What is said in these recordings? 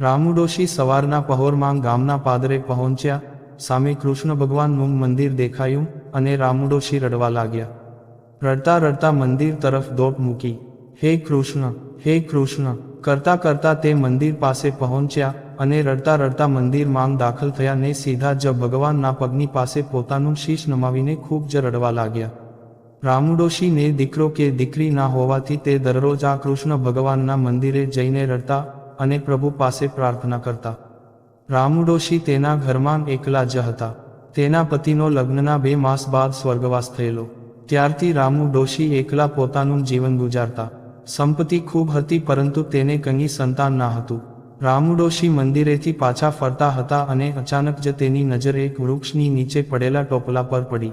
રામુડોશી સવારના પહોરમાં ગામના પાદરે પહોંચ્યા. સામે કૃષ્ણ ભગવાનનું મંદિર દેખાયું અને રામુડોશી રડવા લાગ્યા. રડતા રડતા મંદિર તરફ દોટ મૂકી. હે કૃષ્ણ હે કૃષ્ણ, કરતા કરતા તે મંદિર પાસે પહોંચ્યા અને રડતા રડતા મંદિરમાં દાખલ થયા ને સીધા જ ભગવાનના પગની પાસે પોતાનું શીશ નમાવીને ખૂબ જ રડવા લાગ્યા. રામુડોશીને દીકરો કે દીકરી ના હોવાથી તે દરરોજ આ કૃષ્ણ ભગવાનના મંદિરે જઈને રડતા અને પ્રભુ પાસે પ્રાર્થના કરતા. રામુડોશી તેના ઘરમાં એકલા જ હતા. તેના પતિનો લગ્નના બે માસ બાદ સ્વર્ગવાસ થયેલો. ત્યારથી રામુ ડોશી એકલા પોતાનું જીવન ગુજારતા. સંપત્તિ ખૂબ હતી પરંતુ તેને કંઈ સંતાન ના હતું. રામુડોશી મંદિરેથી પાછા ફરતા હતા અને અચાનક જ તેની નજર એક વૃક્ષની નીચે પડેલા ટોપલા પર પડી.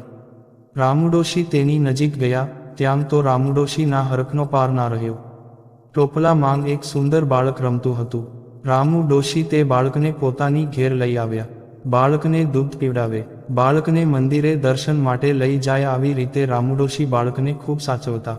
રામુડોશી તેની નજીક ગયા, ત્યાં તો રામુડોશીના હરખનો પાર ના રહ્યો. ટોપલા માંગ એક સુંદર બાળક રમતું હતું. રામુ ડોશી તે બાળકને પોતાની ઘેર લઈ આવ્યા. બાળકને દૂધ પીવડાવે. બાળકને મંદિરે દર્શન માટે લઈ જાય આવી રીતે રામુડોશી બાળકને ખૂબ સાચવતા.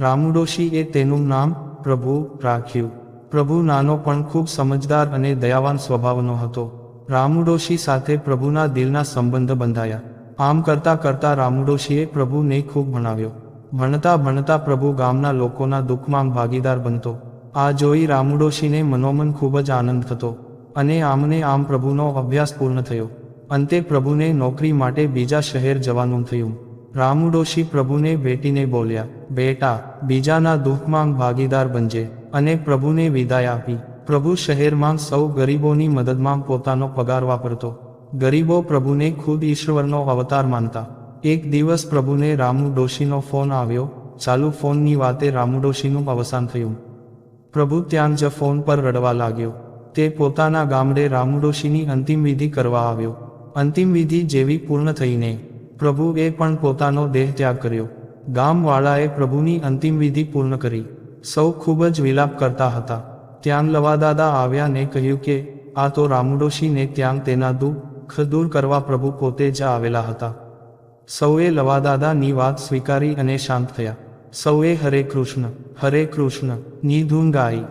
રામુડોશીએ તેનું નામ પ્રભુ રાખ્યું. પ્રભુ નાનો પણ ખૂબ સમજદાર અને દયાવાન સ્વભાવનો હતો. રામુડોશી સાથે પ્રભુના દિલના સંબંધ બંધાયા. આમ કરતા કરતા રામુડોશીએ પ્રભુને ખૂબ ભણાવ્યો. ભણતા ભણતા પ્રભુ ગામના લોકોના દુઃખમાં ભાગીદાર બનતો. આ જોઈ રામુડોશીને મનોમન ખૂબ જ આનંદ થતો અને આમને આમ પ્રભુનો અભ્યાસ પૂર્ણ થયો. અંતે પ્રભુને નોકરી માટે બીજા શહેર જવાનું થયું. રામુડોશી પ્રભુને ભેટીને બોલ્યા, બેટા, બીજાના દુઃખમાં ભાગીદાર બનજે અને પ્રભુને વિદાય આપી. પ્રભુ શહેરમાં સૌ ગરીબોની મદદમાં પોતાનો પગાર વાપરતો. ગરીબો પ્રભુને ખુદ ઈશ્વરનો અવતાર માનતા. એક દિવસ પ્રભુને રામુ ડોશીનો ફોન આવ્યો. ચાલુ ફોનની વાતે રામુ ડોશીનું અવસાન થયું. પ્રભુ ત્યાં જ ફોન પર રડવા લાગ્યો. તે પોતાના ગામડે રામુડોશીની અંતિમ વિધિ કરવા આવ્યો. અંતિમ વિધિ જેવી પૂર્ણ થઈને પ્રભુએ પણ પોતાનો દેહ ત્યાગ કર્યો. ગામવાળાએ પ્રભુની અંતિમ વિધિ પૂર્ણ કરી. સૌ ખૂબ જ વિલાપ કરતા હતા. ત્યાં લવાદાદા આવ્યા ને કહ્યું કે, આ તો રામુડોશીને ત્યાં તેના દુઃખ દૂર કરવા પ્રભુ પોતે જ આવેલા હતા. સૌએ લવાદાદાની વાત સ્વીકારી અને શાંત થયા. સૌએ હરે કૃષ્ણ હરે કૃષ્ણ, ની ધૂન ગાઈ.